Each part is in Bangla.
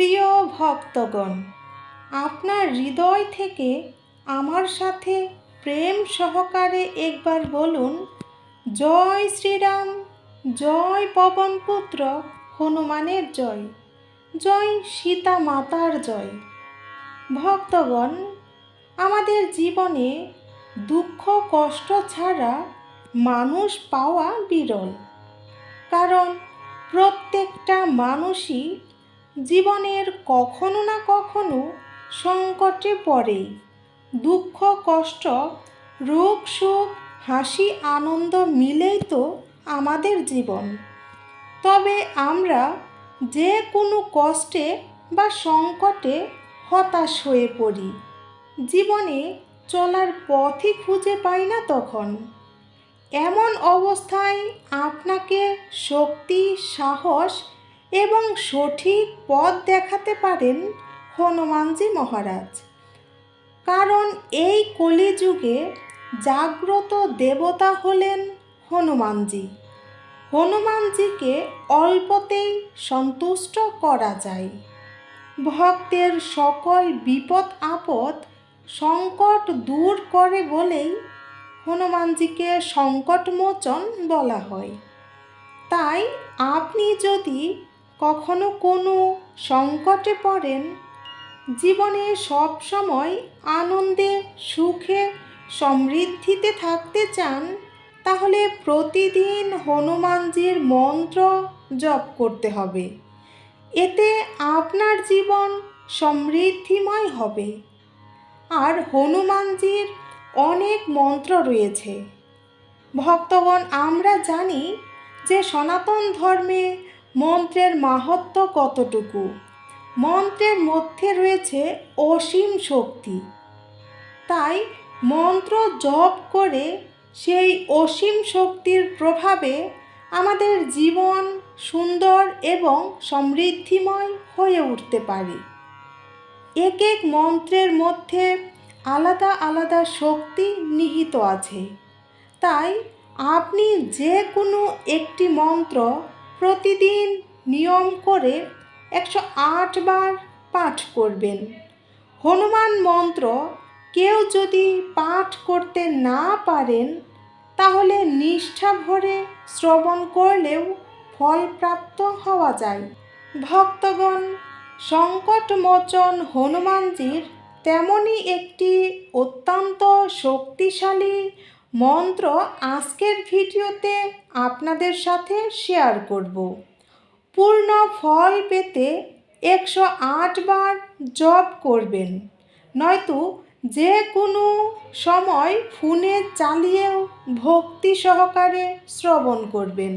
প্রিয় ভক্তগণ, আপনার হৃদয় থেকে আমার সাথে প্রেম সহকারে একবার বলুন, জয় শ্রীরাম, জয় পবনপুত্র, হনুমানের জয় জয় সীতা মাতার জয়। ভক্তগণ, আমাদের জীবনে দুঃখ কষ্ট ছাড়া মানুষ পাওয়া বিরল, কারণ প্রত্যেকটা মানুষই জীবনের কখনো না কখনো সংকটে পড়ে। দুঃখ, কষ্ট, রোগ সুখ হাসি, আনন্দ মিলেই তো আমাদের জীবন। তবে আমরা যে কোনো কষ্টে বা সংকটে হতাশ হয়ে পড়ি। জীবনে চলার পথই খুঁজে পাই না তখন। এমন অবস্থায় আপনাকে শক্তি, সাহস এবং সঠিক পথ দেখাতে পারেন হনুমানজি মহারাজ। কারণ এই কলিযুগে জাগ্রত দেবতা হলেন হনুমানজি। হনুমানজিকে অল্পতেই সন্তুষ্ট করা যায়। ভক্তের সকল বিপদ আপদ সংকট দূর করে বলেই হনুমানজিকে সংকটমোচন বলা হয়। তাই আপনি যদি কখনো কোনো সংকটে পড়েন? জীবনে সব সময় আনন্দে, সুখে, সমৃদ্ধিতে থাকতে চান? তাহলে প্রতিদিন হনুমানজির মন্ত্র জপ করতে হবে। এতে আপনার জীবন সমৃদ্ধিময় হবে। আর হনুমানজির অনেক মন্ত্র রয়েছে। ভক্তগণ, আমরা জানি যে সনাতন ধর্মে মন্ত্রের মাহাত্ম কতটুকু? মন্ত্রের মধ্যে রয়েছে অসীম শক্তি। তাই মন্ত্র জপ করে সেই অসীম শক্তির প্রভাবে আমাদের জীবন সুন্দর এবং সমৃদ্ধিময় হয়ে উঠতে পারে। এক এক মন্ত্রের মধ্যে আলাদা আলাদা শক্তি নিহিত আছে। তাই আপনি যে কোনো একটি মন্ত্র প্রতিদিন নিয়ম করে একশো আট বার পাঠ করবেন। হনুমান মন্ত্র, কেউ যদি পাঠ করতে না পারেন, তাহলে নিষ্ঠা ভরে শ্রবণ করলেও ফলপ্রাপ্ত হওয়া যায়। ভক্তগণ, সংকটমোচন হনুমানজির তেমনই একটি অত্যন্ত শক্তিশালী মন্ত্র আজকের ভিডিওতে আপনাদের সাথে শেয়ার করব। পূর্ণ ফল পেতে একশো আট বার জপ করবেন। নয়তো যে কোনো সময় ফোনে চালিয়েও ভক্তি সহকারে শ্রবণ করবেন।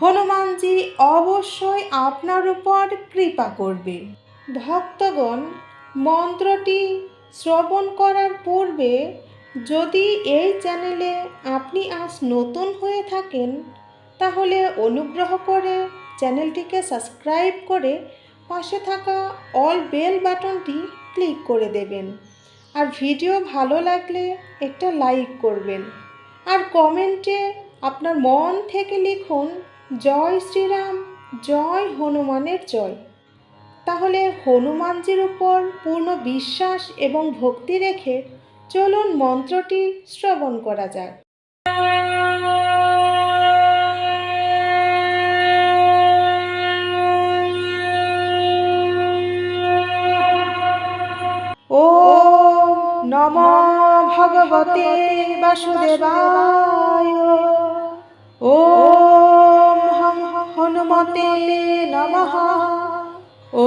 হনুমানজি অবশ্যই আপনার উপর কৃপা করবে। ভক্তগণ, মন্ত্রটি শ্রবণ করার পূর্বে যদি এই চ্যানেলে আপনি আজ নতুন হয়ে থাকেন, তাহলে অনুগ্রহ করে চ্যানেলটিকে সাবস্ক্রাইব করে পাশে থাকা অল বেল বাটনটি ক্লিক করে দেবেন। আর ভিডিও ভালো লাগলে একটা লাইক করবেন। আর কমেন্টে আপনার মন থেকে লিখুন, জয় শ্রীরাম, জয় হনুমানের জয়। তাহলে হনুমানজির উপর পূর্ণ বিশ্বাস এবং ভক্তি রেখে চলুন মন্ত্রটি শ্রবণ করা যাক। ও নম ভগবতে বাসুদেবায়। ও হনুমতে নমঃ। ও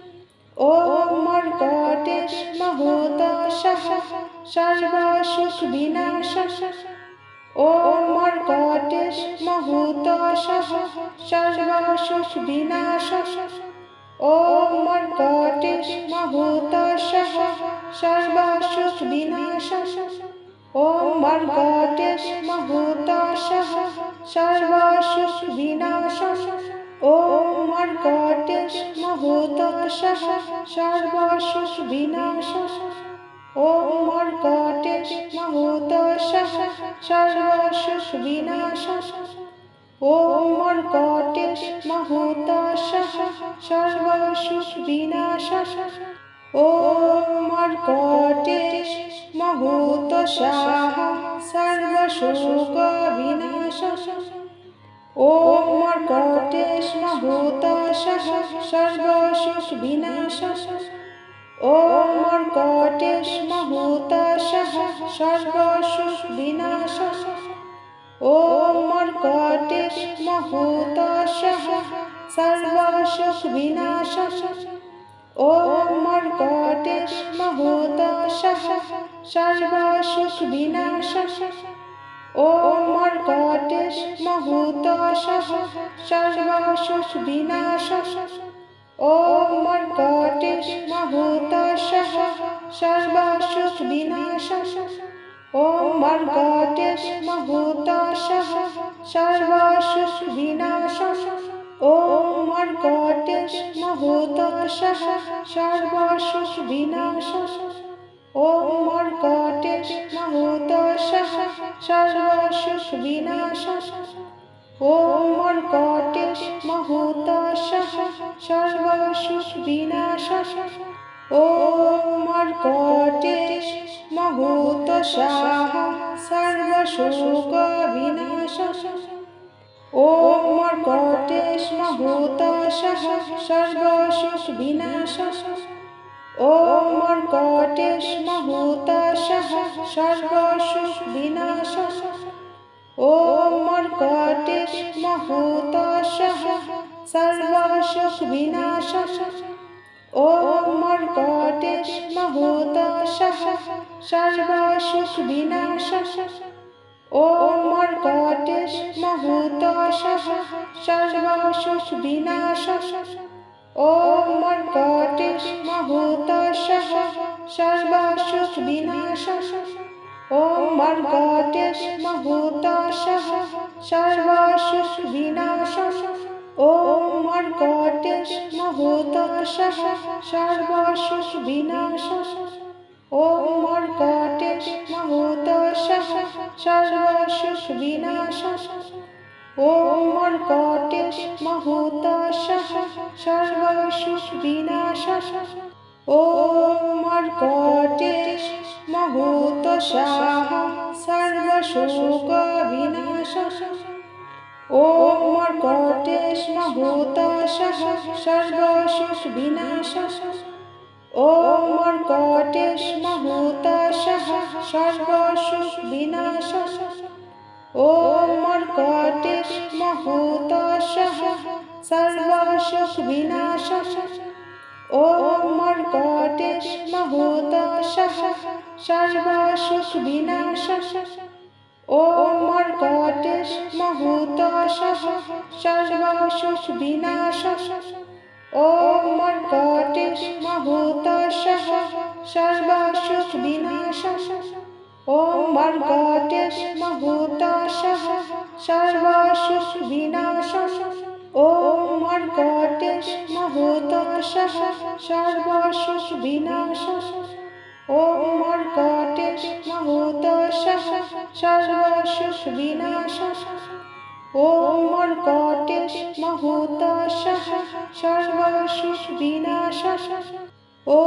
ওম মর্কটেশ মহোদশাহ সর্বসুখ বিনাশাহ ওম মর্কটেশ মহোদশাহ সর্বসুখ বিনাশাহ ওম মর্কটেশ মহোদশাহ সর্বসুখ বিনাশাহ ওম মর্কটেশ মহোদশাহ সর্বসুখ বিনাশাহ ॐ मर्कटेश महुतशः सर्वसुख विनाशः ॐ मर्कटेश महुतशः सर्वसुख विनाशः ॐ मर्कटेश महुतशः सर्वसुख विनाशः ॐ मर्कटेश महुतशः सर्वसुख विनाशः ॐ मर्कटेश्मभूताशः सर्वशुक् विनाशः ॐ मर्कटेश्मभूताशः सर्वशुक् विनाशः ॐ मर्कटेश्मभूताशः सर्वशुक् विनाशः ॐ मर्कटेश्मभूताशः सर्वशुक् विनाशः কটেশ মহুতশহ সর্বশুষ বিনাশশ ওম কটেশ মহুতশহ সর্বশুষ বিনাশশ ওম কটেশ মহুতশহ সর্বশুষ বিনাশশ ওম কটেশ মহুতশহ সর্বশুষ বিনাশশ ওম মর্কটেশ মহোদশহ সর্বসুখ বিনাশহ ওম মর্কটেশ মহোদশহ সর্বসুখ বিনাশহ ওম মর্কটেশ মহোদশহ সর্বসুখ বিনাশহ ওম মর্কটেশ মহোদশহ সর্বসুখ বিনাশহ ॐ मर्कटेश्मभूतशः सर्वसुख विनाशः ॐ मर्कटेश्मभूतशः सर्वसुख विनाशः ॐ मर्कटेश्मभूतशः सर्वसुख विनाशः ॐ मर्कटेश्मभूतशः सर्वसुख विनाशः ॐ मर्कटिष्मभूतशः सर्वाशुः विनाशः ॐ मर्कटिष्मभूतशः सर्वाशुः विनाशः ॐ मर्कटिष्मभूतशः सर्वाशुः विनाशः ॐ मर्कटिष्मभूतशः सर्वाशुः विनाशः ওমর কটেশ মহতাশাহ, সর্বসুখ বিনাশাহ। ওমর কটেশ মহতাশাহ, সর্বসুখ বিনাশাহ। ওমর কটেশ সর্বশুষ বিনাশ কটেশ ॐ मर्कटिश महोदशः सर्वाशुविनाशः ॐ मर्कटिश महोदशः सर्वाशुविनाशः ॐ मर्कटिश महोदशः सर्वाशुविनाशः ॐ मर्कटिश महोदशः सर्वाशुविनाशः ॐ मर्कटेश्मभूताशः सर्वाशुविनाशः ॐ मर्कटेश्मभूताशः सर्वाशुविनाशः ॐ मर्कटेश्मभूताशः सर्वाशुविनाशः ॐ मर्कटेश्मभूताशः सर्वाशुविनाशः ॐ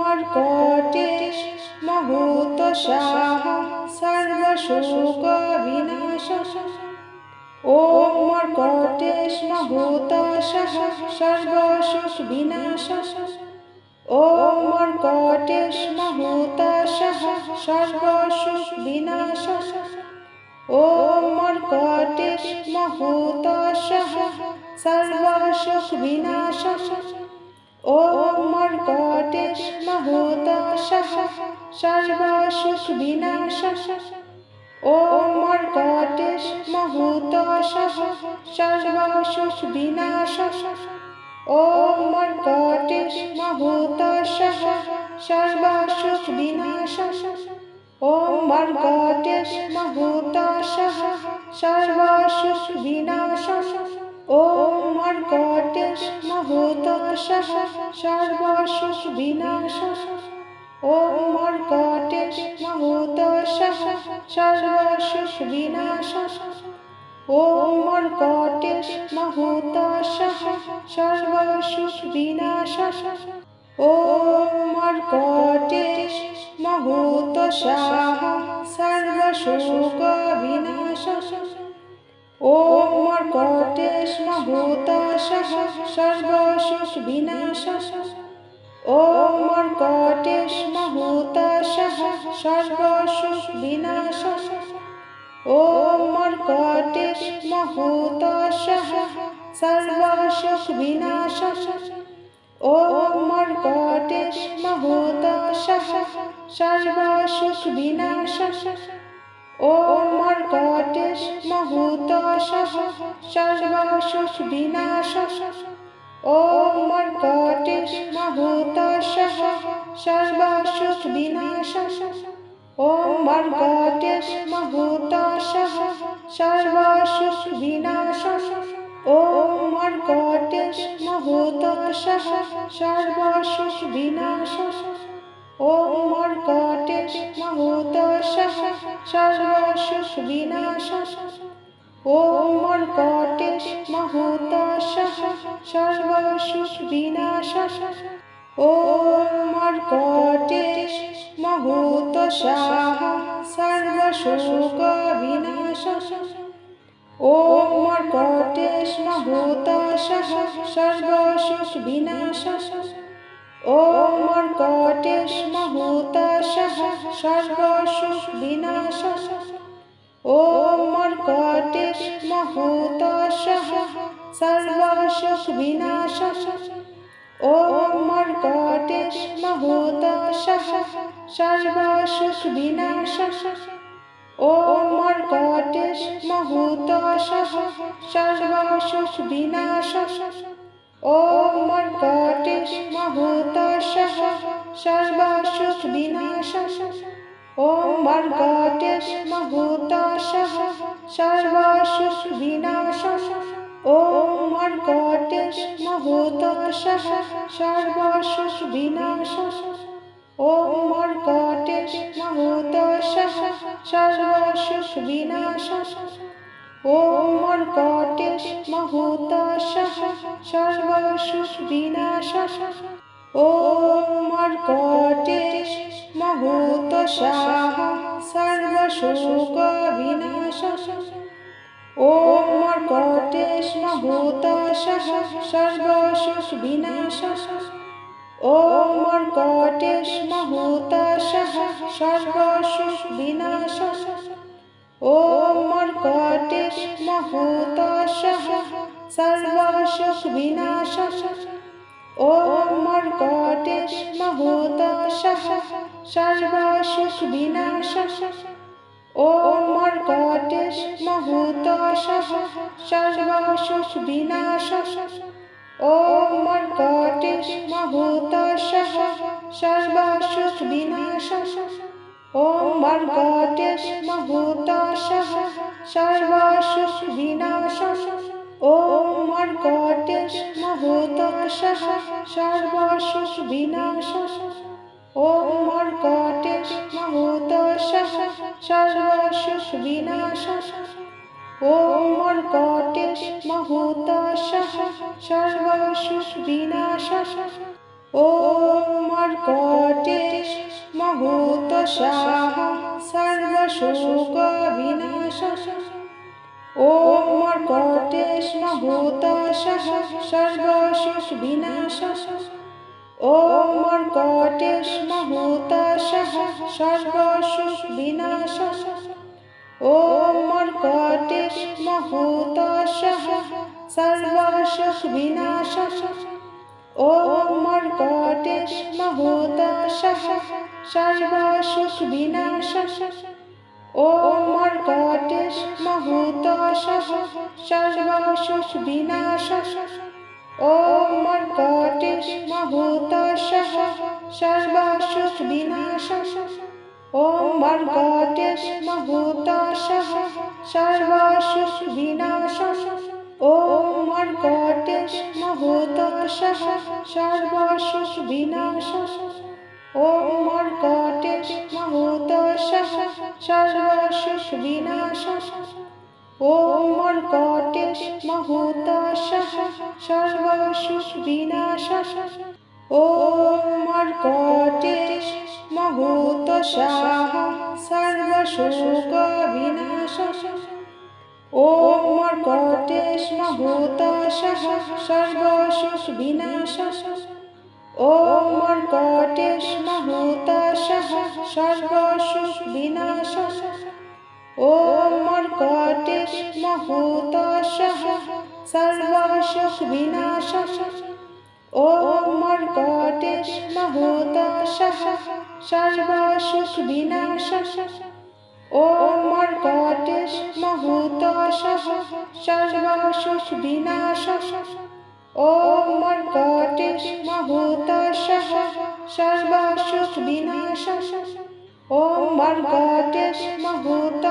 मर्कटेश् महोतशाः सर्वशोकविनाशः ॐ मर्कटेश महोतशः सर्वशोकविनाशः ॐ मर्कटेश महोतशः सर्वशोकविनाशः ॐ मर्कटेश महोतशः सर्वशोकविनाशः ওমর কটেশ মহোদশহ সর্বসুখ বিনাশহ ওমর কটেশ মহোদশহ সর্বসুখ বিনাশহ ওমর কটেশ মহোদশহ সর্বসুখ বিনাশহ ওমর কটেশ মহোদশহ সর্বসুখ বিনাশহ ওম অর্কটেশ মহোতসহ সর্বসুখ বিনাশ ওম অর্কটেশ মহোতসহ সর্বসুখ বিনাশ ওম অর্কটেশ মহোতসহ সর্বসুখ বিনাশ ওম অর্কটেশ মহোতসহ সর্বসুখ বিনাশ ॐ मर्कटेश्मभूताशः सर्वसुखविनाशः ॐ मर्कटेश्मभूताशः सर्वसुखविनाशः ॐ मर्कटेश्मभूताशः सर्वसुखविनाशः ॐ मर्कटेश्मभूताशः सर्वसुखविनाशः ॐ मर्कटिष्मभूतश सर्वशुष विनाशश ॐ मर्कटिष्मभूतश सर्वशुष विनाशश ॐ मर्कटिष्मभूतश सर्वशुष विनाशश ॐ मर्कटिष्मभूतश सर्वशुष विनाशश ওম মর্কটেশ মহোদশহ সর্বসুখ বিনাশহ ওম মর্কটেশ মহোদশহ সর্বসুখ বিনাশহ ওম মর্কটেশ মহোদশহ সর্বসুখ বিনাশহ ওম মর্কটেশ মহোদশহ সর্বসুখ বিনাশহ ॐ मर्कटेश महुतोषः सर्वसुख विनाशः ॐ मर्कटेश महुतोषः सर्वसुख विनाशः ॐ मर्कटेश महुतोषः सर्वसुख विनाशः ॐ मर्कटेश महुतोषः सर्वसुख विनाशः ॐ मर्कटेश महुतोषः सर्वशोक विनाशः ॐ मर्कटेश महुतोषः सर्वसुख विनाशः ॐ मर्कटेश महुतोषः सर्वसुख विनाशः ॐ मर्कटेश महुतोषः सर्वसुख विनाशः ওমর কটেশ মহতাশাহ, সর্বসুখ বিনাশাহ। ওমর কটেশ মহতাশাহ, সর্বসুখ বিনাশাহ। ওমর কটেশ মহতাশাহ, সর্বসুখ বিনাশাহ। ওমর কটেশ মহতাশাহ, সর্বসুখ বিনাশাহ। ॐ मर्कटिः महूतशः सर्वाशुक् विनाशः ॐ मर्कटिः महूतशः सर्वाशुक् विनाशः ॐ मर्कटिः महूतशः सर्वाशुक् विनाशः ॐ मर्कटिः महूतशः सर्वाशुक् विनाशः ॐ भर्गटेश्मभूताशः सर्वाशुविनाशः ॐ भर्गटेश्मभूताशः सर्वाशुविनाशः ॐ भर्गटेश्मभूताशः सर्वाशुविनाशः ॐ भर्गटेश्मभूताशः सर्वाशुविनाशः ॐ भर्गटेश् মহূতশাহ সর্বশোকবিনাশ ॐ मर्कटेश्मभूतशः सर्वशुषविनाशः ॐ मर्कटेश्मभूतशः सर्वशुषविनाशः ॐ मर्कटेश्मभूतशः सर्वशुषविनाशः ॐ मर्कटेश महोदशः सर्वसुखविनाशः ॐ मर्कटेश महोदशः सर्वसुखविनाशः ॐ मर्कटेश महोदशः सर्वसुखविनाशः ॐ मर्कटेश महोदशः सर्वसुखविनाशः ॐ मर्कटेश महुतोषः सर्वशोक विनाशः ॐ मर्कटेश महुतोषः सर्वसुख विनाशः ॐ मर्कटेश महुतोषः सर्वसुख विनाशः ॐ मर्कटेश महुतोषः सर्वसुख विनाशः ॐ मर्कटेश्मभूताशः सर्वशुष विनाशः ॐ मर्कटेश्मभूताशः सर्वशुष विनाशः ॐ मर्कटेश्मभूताशः सर्वशुष विनाशः ॐ मर्कटेश्मभूताशः सर्वशुष विनाशः ও মোর কটেশ মহুত সর্বশুষ বিনাশ। ও মোর কটেশ মহুত সর্বশুষ বিনাশ। ও মোর কটেশ মহুত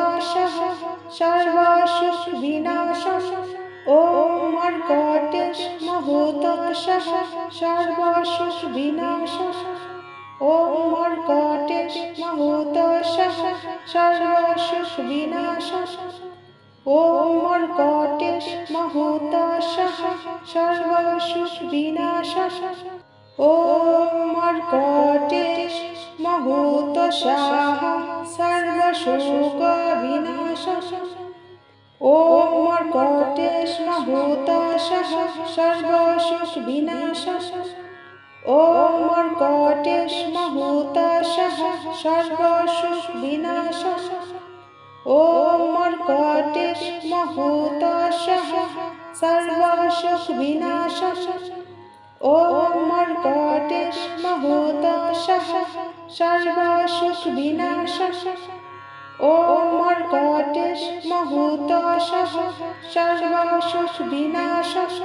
সর্বশুষ বিনাশ। ও মোর কটেশ মহুত সর্বশুষ বিনাশ। ওম মর্কটেশ মহোদশাস সর্বসুষ বিনাশাস ওম মর্কটেশ মহোদশাস সর্বসুষ বিনাশাস ওম মর্কটেশ মহোদশাহ সর্বশোক বিনাশাস ওম মর্কটেশ মহোদশাহ সর্বসুষ বিনাশাস ॐ मर्कटेश्महूताशः सर्वसुख विनाशः ॐ मर्कटेश्महूताशः सर्वसुख विनाशः ॐ मर्कटेश्महूताशः सर्वसुख विनाशः ॐ मर्कटेश्महूताशः सर्वसुख विनाशः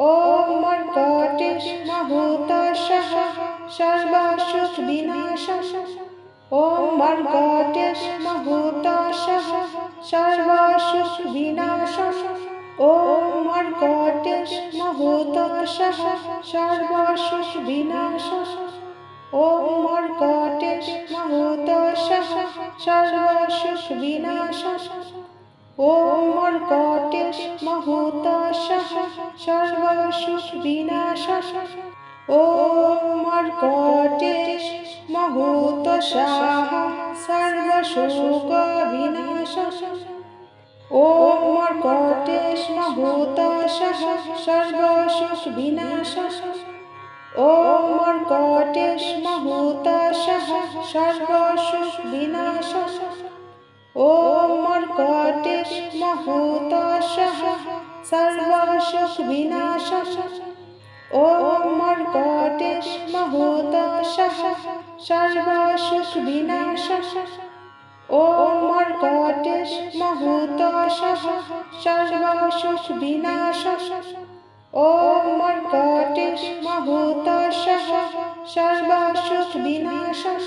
ॐ मर्कटिष्महूतशः सर्वाशुखविनाशः ॐ मर्कटिष्महूतशः सर्वाशुखविनाशः ॐ मर्कटिष्महूतशः सर्वाशुखविनाशः ॐ मर्कटिष्महूतशः सर्वाशुखविनाशः ওমর মর কটেশ মহতাশাহ সর্বসুখ বিনাশাহ ও মর কটেশ মহতাশাহ সর্বসুখ বিনাশাহ ও মর কটেশ মহতাশাহ ॐ मर्कटेश महोदशः सर्वाशुविनाशः ॐ मर्कटेश महोदशः सर्वाशुविनाशः ॐ मर्कटेश महोदशः सर्वाशुविनाशः ॐ मर्कटेश महोदशः सर्वाशुविनाशः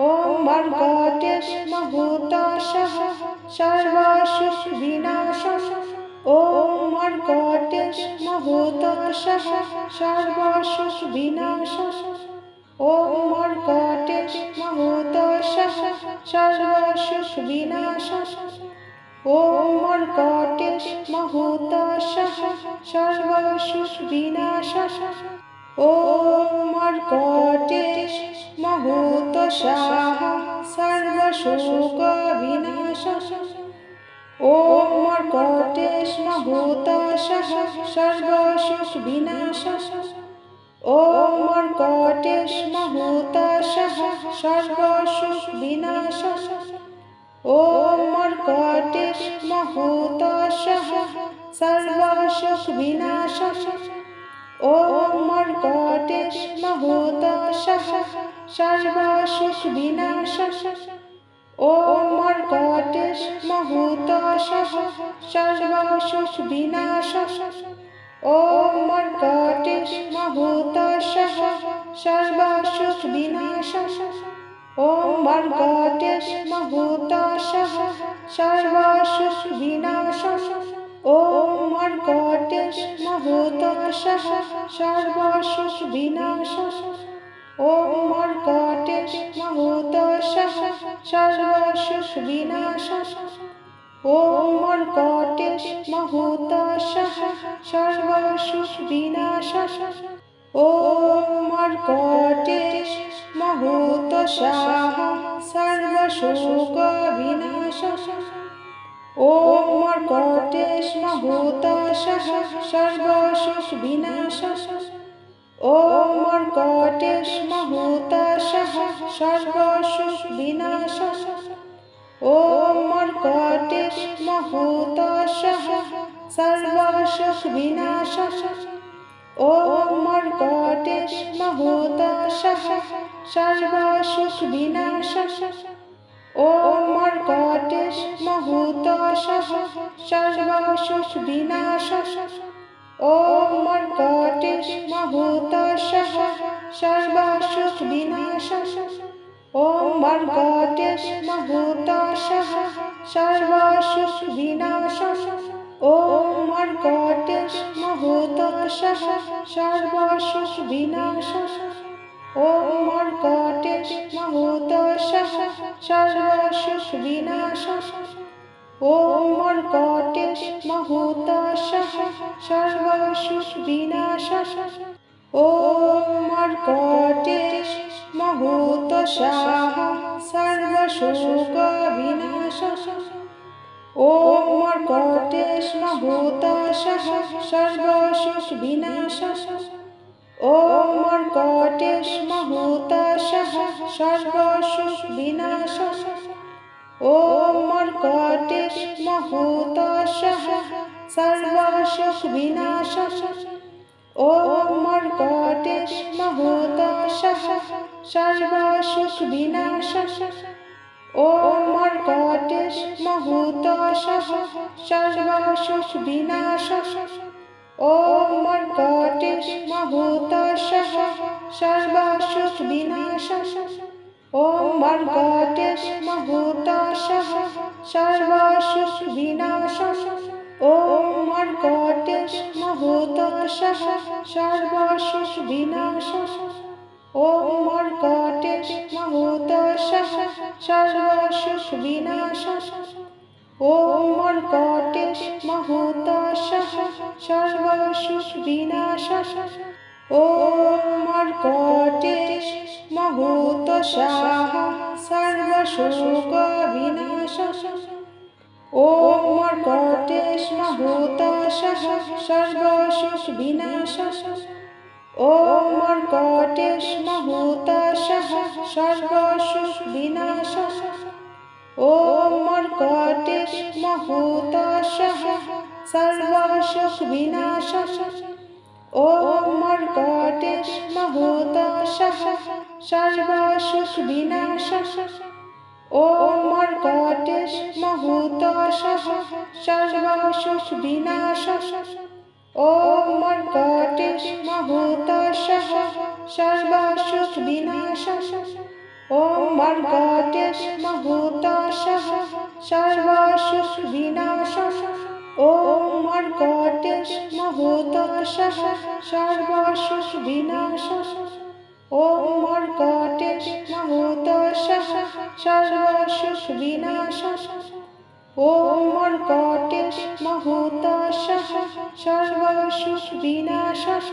ॐ भर्गोतिष्मभूताशः सर्वसुखविनाशः ॐ भर्गोतिष्मभूताशः सर्वसुखविनाशः ॐ भर्गोतिष्मभूताशः सर्वसुखविनाशः ॐ भर्गोतिष्मभूताशः सर्वसुखविनाशः ॐ भर्गोतिष् মহোতসাহ সর্বশোকবিনাশ ॐ मर्कटेश्मभूतशः सर्वशुष्विनाशः ॐ मर्कटेश्मभूतशः सर्वशुष्विनाशः ॐ मर्कटेश्मभूतशः सर्वशुष्विनाशः ॐ मर्कटेश महुतशः सर्वसुखविनाशः ॐ मर्कटेश महुतशः सर्वसुखविनाशः ॐ मर्कटेश महुतशः सर्वसुखविनाशः ॐ मर्कटेश महुतशः सर्वसुखविनाशः ওম অর্কটেশ মহোদশহ সর্বসুখ বিনাশহ ওম অর্কটেশ মহোদশহ সর্বসুখ বিনাশহ ওম অর্কটেশ মহোদশহ সর্বসুখ বিনাশহ ওম অর্কটেশ মহোদশহ সর্বসুখ বিনাশহ ॐ मर्कटेश्मभूताशः सर्वशुः विनाशः ॐ मर्कटेश्मभूताशः सर्वशुः विनाशः ॐ मर्कटेश्मभूताशः सर्वशुः विनाशः ॐ मर्कटेश्मभूताशः सर्वशुः विनाशः ও মর্কটেশ মহুত সর্বশুষ বিনাশ ও মর্কটেশ মহুত সর্বশুষ বিনাশ ও মর্কটেশ মহুত সর্বশুষ বিনাশ ও মর্কটেশ মহুত সর্বশুষ বিনাশ ওম মর্কটেশ মহোদশহ সর্বসুখ বিনাশহ ওম মর্কটেশ মহোদশহ সর্বসুখ বিনাশহ ওম মর্কটেশ মহোদশহ সর্বসুখ বিনাশহ ওম মর্কটেশ মহোদশহ সর্বসুখ বিনাশহ ॐ कटेश्महूताशः सर्वसुख विनाशः ॐ कटेश्महूताशः सर्वसुख विनाशः ॐ कटेश्महूताशः सर्वसुख विनाशः ॐ कटेश्महूताशः सर्वसुख विनाशः ॐ मर्गटिष्मभूतशः सर्वसुखविनाशः ॐ मर्गटिष्मभूतशः सर्वसुखविनाशः ॐ मर्गटिष्मभूतशः सर्वसुखविनाशः ॐ मर्गटिष्मभूतशः सर्वसुखविनाशः ও মর্কটেশ মহতাশাহ, সর্বসুখ বিনাশাহ। ও মর্কটেশ মহতাশাহ, সর্বসুখ বিনাশাহ। ও মর্কটেশ মহতাশাহ, সর্বসুখ বিনাশাহ। ও মর্কটেশ মহতাশাহ, সর্বসুখ বিনাশাহ। ॐ मर्कटिर्महूताशः सर्वाशुक् विनाशः ॐ मर्कटिर्महूताशः सर्वाशुक् विनाशः ॐ मर्कटिर्महूताशः सर्वाशुक् विनाशः ॐ मर्कटिर्महूताशः सर्वाशुक् विनाशः ॐ मर्कटस्मभूताशः सर्वाशु विनाशः ॐ मर्कटस्मभूताशः सर्वाशु विनाशः ॐ मर्कटस्मभूताशः सर्वाशु विनाशः ॐ मर्कटस्मभूताशः सर्वाशु विनाशः